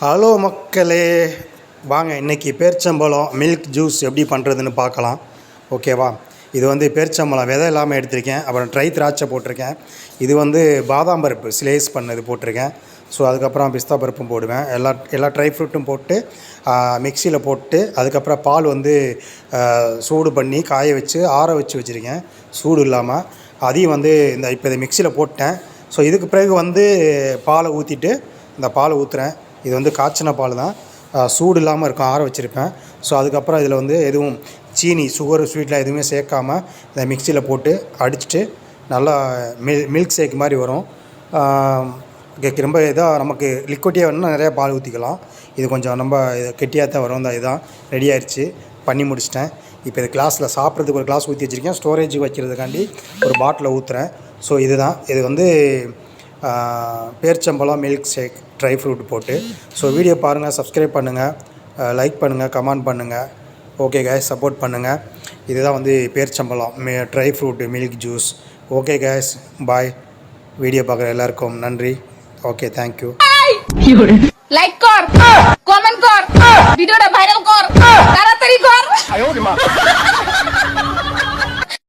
Hello மக்களே. வாங்க இன்றைக்கி பேர்ச்சம்பழம் மில்க் ஜூஸ் எப்படி பண்ணுறதுன்னு பார்க்கலாம். ஓகேவா இது வந்து பேர்ச்சம்பழம் விதை இல்லாமல் எடுத்திருக்கேன். அப்புறம் ட்ரை திராட்சை போட்டிருக்கேன். இது வந்து பாதாம் பருப்பு ஸ்லேஸ் பண்ணது போட்டிருக்கேன். ஸோ அதுக்கப்புறம் பிஸ்தா பருப்பும் போடுவேன். எல்லா எல்லா ட்ரை ஃப்ரூட்டும் போட்டு மிக்சியில் போட்டு அதுக்கப்புறம் பால் வந்து சூடு பண்ணி காய வச்சு ஆற வச்சு வச்சுருக்கேன். சூடு இல்லாமல் அதையும் வந்து இந்த இப்போ இதை மிக்சியில் போட்டேன். ஸோ இதுக்கு பிறகு வந்து பாலை ஊற்றிட்டு இந்த பாலை ஊற்றுறேன் இது வந்து காய்ச்சின பால் தான். சூடு இல்லாமல் இருக்கும் ஆற வச்சுருப்பேன். ஸோ அதுக்கப்புறம் இதில் வந்து எதுவும் சீனி சுகர் ஸ்வீட்லாம் எதுவுமே சேர்க்காம இந்த மிக்சியில் போட்டு அடிச்சுட்டு நல்லா மில் மில்க் ஷேக் மாதிரி வரும். ரொம்ப இதாக நமக்கு லிக்விட்டியாக வேணும்னா நிறையா பால் ஊற்றிக்கலாம் இது கொஞ்சம் ரொம்ப கெட்டியாக தான் வரும் இந்த இதான். ரெடி ஆயிடுச்சு பண்ணி முடிச்சிட்டேன். இப்போ இது கிளாஸில் சாப்பிட்றதுக்கு ஒரு கிளாஸ் ஊற்றி வச்சுருக்கேன். ஸ்டோரேஜ் வைக்கிறதுக்காண்டி ஒரு பாட்டில் ஊற்றுறேன் ஸோ இதுதான். இது வந்து பேர்ச்சம்பழம் மில்க் ஷேக் ட்ரை ஃப்ரூட் போட்டு ஸோ வீடியோ பாருங்கள் சப்ஸ்கிரைப் பண்ணுங்கள் லைக் பண்ணுங்கள் கமெண்ட் பண்ணுங்கள் ஓகே கேஸ் சப்போர்ட் பண்ணுங்கள் இதுதான் வந்து பேர்ச்சம்பழம் மே dry fruit milk juice okay guys bye video பார்க்குற எல்லாருக்கும் நன்றி. ஓகே தேங்க்யூ লাইক কর কমেন্ট কর ভিডিওটা ভাইরাল কর তাড়াতাড়ি কর